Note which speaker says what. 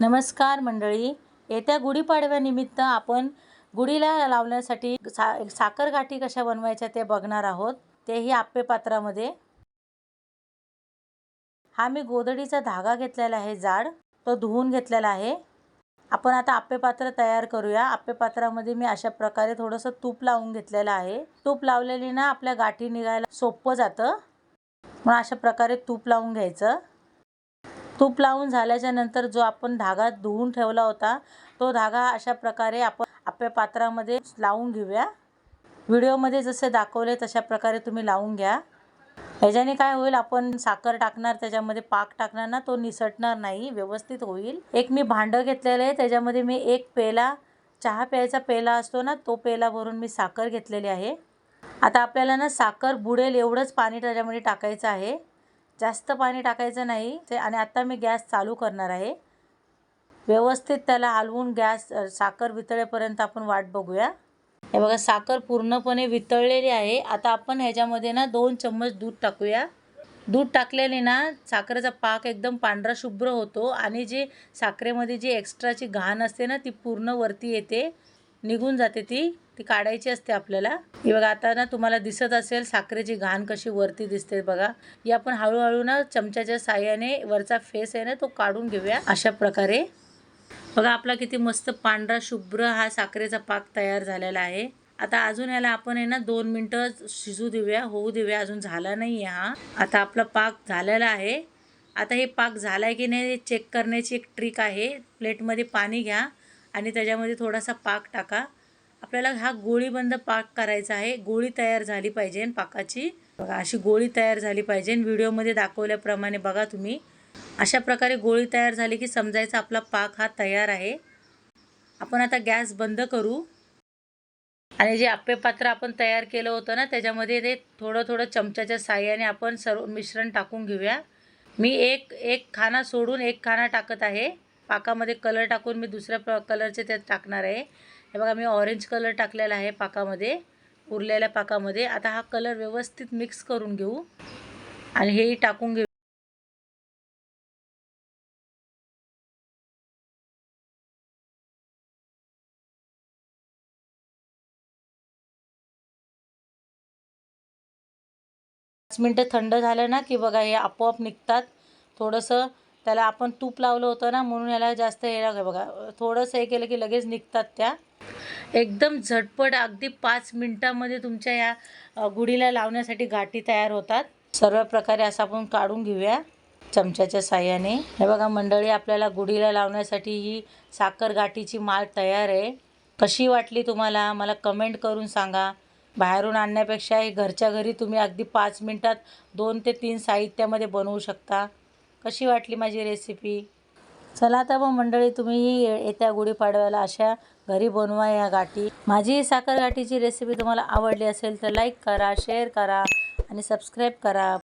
Speaker 1: नमस्कार मंडळी. येत्या गुढीपाडव्यानिमित्त आपण गुढीला लावण्यासाठी सा साखर गाठी कशा बनवायच्या ते बघणार आहोत. तेही आप्पे पात्रामध्ये. हा मी गोदडीचा धागा घेतलेला आहे जाड. तो धुवून घेतलेला आहे. आपण आता आप्पे पात्र तयार करूया. आप्पे पात्रामध्ये मी अशा प्रकारे थोडंसं तूप लावून घेतलेलं आहे. तूप लावलेली ना आपल्या गाठी निघायला सोपं जातं. मग अशा प्रकारे तूप लावून घ्यायचं. तूप लावून झाल्याच्यानंतर जो आपण धागा धुवून ठेवला होता तो धागा अशा प्रकारे आपण आपल्या पात्रामध्ये लावून घेऊया. व्हिडिओमध्ये जसे दाखवले तशा प्रकारे तुम्ही लावून घ्या. ह्याच्याने काय होईल आपण साखर टाकणार त्याच्यामध्ये पाक टाकणार ना तो निसटणार नाही व्यवस्थित होईल. एक मी भांडं घेतलेलं आहे त्याच्यामध्ये मी एक पेला चहा प्यायचा पेला असतो ना तो पेला भरून मी साखर घेतलेली आहे. आता आपल्याला ना साखर बुडेल एवढंच पाणी त्याच्यामध्ये टाकायचं आहे. जास्त पाणी टाकायचं नाही. ते आणि आता मी गॅस चालू करणार आहे. व्यवस्थित त्याला हलवून गॅस साखर वितळेपर्यंत आपण वाट बघूया. हे बघा साखर पूर्णपणे वितळलेली आहे. आता आपण ह्याच्यामध्ये ना दोन चम्मच दूध टाकूया. दूध टाकल्याने ना साखरेचा पाक एकदम पांढरा शुभ्र होतो आणि जे साखरेमध्ये जी एक्स्ट्राची घाण असते ना ती पूर्ण वरती येते. निघून जाते ती ती काढायची असते आपल्याला. की बघा आता ना तुम्हाला दिसत असेल साखरेची घाण कशी वरती दिसते बघा. ही आपण हळूहळू ना चमच्याच्या साह्याने वरचा फेस आहे ना तो काढून घेऊया अशा प्रकारे. बघा आपला किती मस्त पांढरा शुभ्र हा साखरेचा पाक तयार झालेला आहे. आता अजून याला आपण आहे ना दोन मिनटं शिजू देऊया होऊ देऊया अजून झाला नाही आहे हा. आता आपला पाक झालेला आहे. आता हे पाक झाला आहे की नाही चेक करण्याची एक ट्रिक आहे. प्लेटमध्ये पाणी घ्या. आणि त्याच्यामध्ये थोडासा पाक टाका. आपल्याला हा गोळीबंद पाक करायचा आहे. गोळी तयार झाली पाहिजे पाकाची. बघा अशी गोळी तयार झाली पाहिजे व्हिडिओमध्ये दाखवल्याप्रमाणे बघा तुम्ही. अशा प्रकारे गोळी तयार झाली की समजायचा आपला पाक हा तयार आहे. आपण आता गॅस बंद करू. आणि जे आप्पे पात्र आपण तयार केलं होतं ना त्याच्यामध्ये ते थोडं थोडं चमच्याच्या साह्याने आपण सर्व मिश्रण टाकून घेऊया. मी एक एक खाना सोडून एक खाना टाकत आहे. पाकामध्ये कलर टाकून मी दुसऱ्या प कलरचे त्यात टाकणार आहे. हे बघा मी ऑरेंज कलर टाकलेला आहे पाकामध्ये उरलेल्या पाकामध्ये. आता हा कलर व्यवस्थित मिक्स करून घेऊ आणि हेही टाकून घेऊ. पाच मिनटं थंड झालं ना की बघा हे आपोआप निघतात. थोडंसं त्याला आपण तूप लावलं होतं ना म्हणून याला जास्त हे लागलं. बघा थोडंसं हे केलं की लगेच निघतात त्या. एकदम झटपट अगदी पाच मिनटामध्ये तुमच्या या गुढीला लावण्यासाठी गाठी तयार होतात. सर्व प्रकारे असं आपण काढून घेऊया चमच्याच्या साह्याने. हे बघा मंडळी आपल्याला गुढीला लावण्यासाठी ही साखर गाठीची माळ तयार आहे. कशी वाटली तुम्हाला? मला कमेंट करून सांगा. बाहेरून आणण्यापेक्षा हे घरच्या घरी तुम्ही अगदी पाच मिनटात दोन ते तीन साहित्यामध्ये बनवू शकता. कशी वाटली माझी रेसिपी चला आता मग मंडळी तुम्ही येत्या गुढीपाडव्याला अशा घरी बनवा या गाठी. माझी साखर गाठीची रेसिपी तुम्हाला आवडली असेल तर लाईक करा शेअर करा आणि सबस्क्राईब करा.